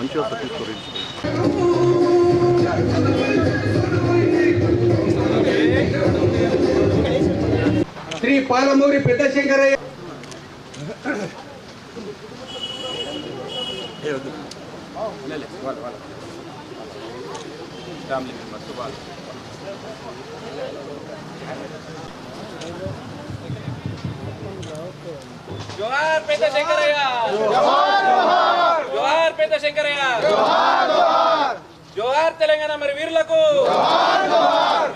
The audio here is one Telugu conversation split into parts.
మంచిగా వస్తుంది తీసుకోరు శ్రీ పాలమూరి పెద్ద శంకరయ్య. జోహార్ పెద్ద శంకరయ్య. జోహార్. పెద్ద శంకరయ్య జోహార్ తెలంగాణ మరి వీరులకు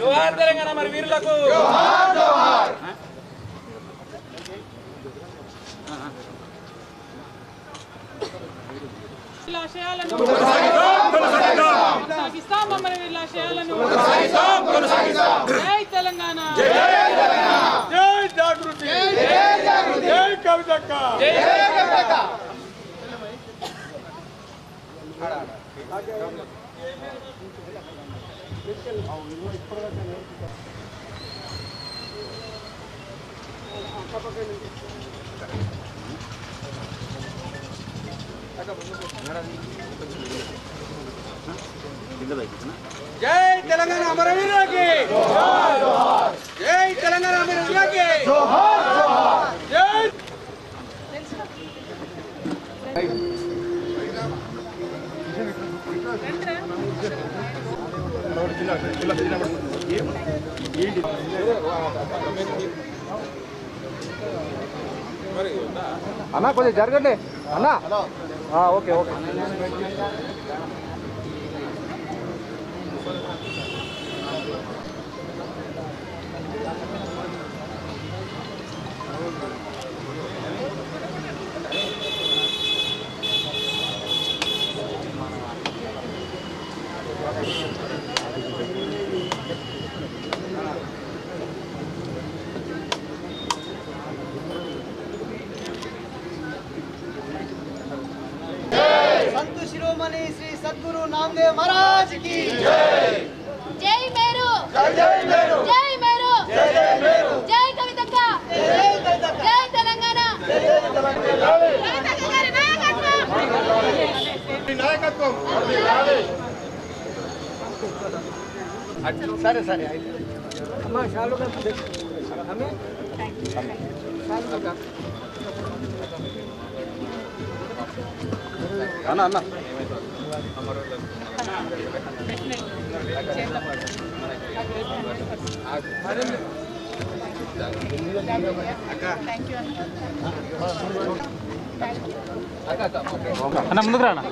జోహార్ తెలంగాణ మరి వీరులకు వీళ్ళ ఆశయాలను కొనసాగిస్తాం మమ్మల్ని వీళ్ళ ఆశయాలను జై తెలంగాణ జై జై తెలంగాణ అమరవీరులకి! జై తెలంగాణ అమరవీరులకి! జై! అన్నా కొంచెం జరగండి. అన్నా. Okay okay. శిరోమణి శ్రీ సద్గురు నామదేవ్ మహారాజ్కి జై! జై మేరు! జై జై మేరు! జై మేరు! జై మేరు! జై కవితక్క! జై కవితక్క! జై తెలంగాణ! జై తెలంగాణ! నాయకత్వం నాయకత్వం సరే సరే అమ్మా షాలు అమ్మ. షాలు అన్న అన్న. అన్న ముందుకు రానా?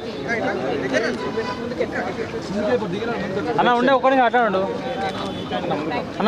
అన్న ఉండే ఒక్కడిని అట్లా ఉండు